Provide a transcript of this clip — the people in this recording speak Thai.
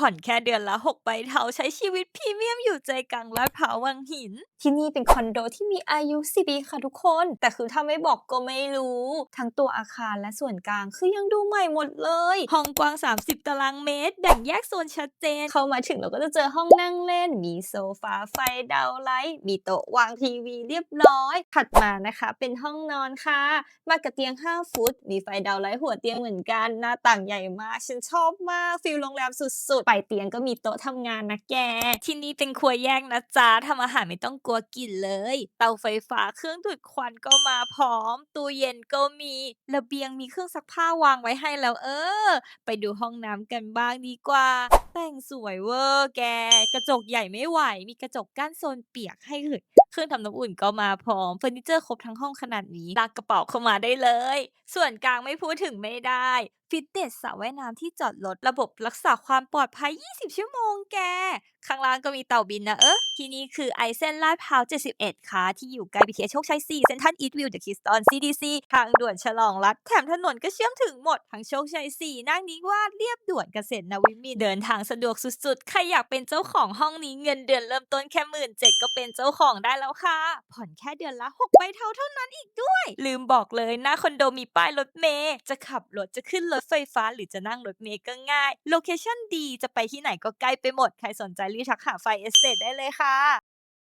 ผ่อนแค่เดือนละ 6 ใบเทาใช้ชีวิตพรีเมียมอยู่ใจกลางลาดพร้าววังหิน ที่นี่เป็นคอนโดที่มีอายุ10ปีค่ะทุกคน แต่คือถ้าไม่บอกก็ไม่รู้ ทั้งตัวอาคารและส่วนกลางคือยังดูใหม่หมดเลย ห้องกว้าง 30 ตารางเมตร แบ่งแยกโซนชัดเจน เข้ามาถึงเราก็จะเจอห้องนั่งเล่น มีโซฟาไฟดาวไลท์มีโต๊ะวางทีวีเรียบร้อย ถัดมานะคะ เป็นห้องนอนค่ะ มากับเตียง 5 ฟุต มีไฟดาวไลท์หัวเตียงเหมือนกัน หน้าต่างใหญ่มาก ฉันชอบมากฟิลโรงแรมสุดๆปลายเตียงก็มีโต๊ะทำงานนะแก ที่นี่เป็นครัวแยกนะจ๊ะทำอาหารไม่ต้องกลัวกลิ่นเลย เตาไฟฟ้าเครื่องดูดควันก็มาพร้อม ตู้เย็นก็มีระเบียงมีเครื่องซักผ้าวางไว้ให้แล้วเออ ไปดูห้องน้ำกันบ้างดีกว่า แต่งสวยเวอร์แก กระจกใหญ่ไม่ไหว มีกระจกกั้นโซนเปียกให้เลยเครื่องทำน้ำอุ่นก็มาพร้อมเฟอร์นิเจอร์ครบทั้งห้องขนาดนี้ลากกระเป๋าเข้ามาได้เลย ส่วนกลางไม่พูดถึงไม่ได้ ฟิตเนสสระว่ายน้ำที่จอดรถระบบรักษาความปลอดภัย 20 ชั่วโมงแก ข้างล่างก็มีเต่าบินนะเออ ที่นี่คือไอเส้นลาดพร้าว 71 ค่ะ ที่อยู่ใกล้ BTS โชคชัย 4 เซ็นทรัลอีสต์วิวเดอะคิสตัน CDC ทางด่วนฉลองรัฐแถมถนนก็เชื่อมถึงหมด ทั้งโชคชัย 4 นั่งนิวาเรียบด่วนเกษตรนวมินทร์เดินทางสะดวกสุดๆ ใครอยากเป็นเจ้าของห้องนี้เงินเดือนเริ่มต้นแค่หมื่นเจ็ดก็เป็นเจ้าของได้แล้วค่ะ ผ่อนแค่เดือนละ6ใบเทาเท่านั้นอีกด้วย ลืมบอกเลยหน้าคอนโดมีป้ายรถเมล์จะขับรถจะขึ้นรถไฟฟ้า หรือจะนั่งรถเมล์ก็ง่ายโลเคชั่นดีจะไปที่ไหนก็ใกล้ไปหมดใครสนใจรีบทักหาไฟเอสเตได้เลยค่ะ 거야.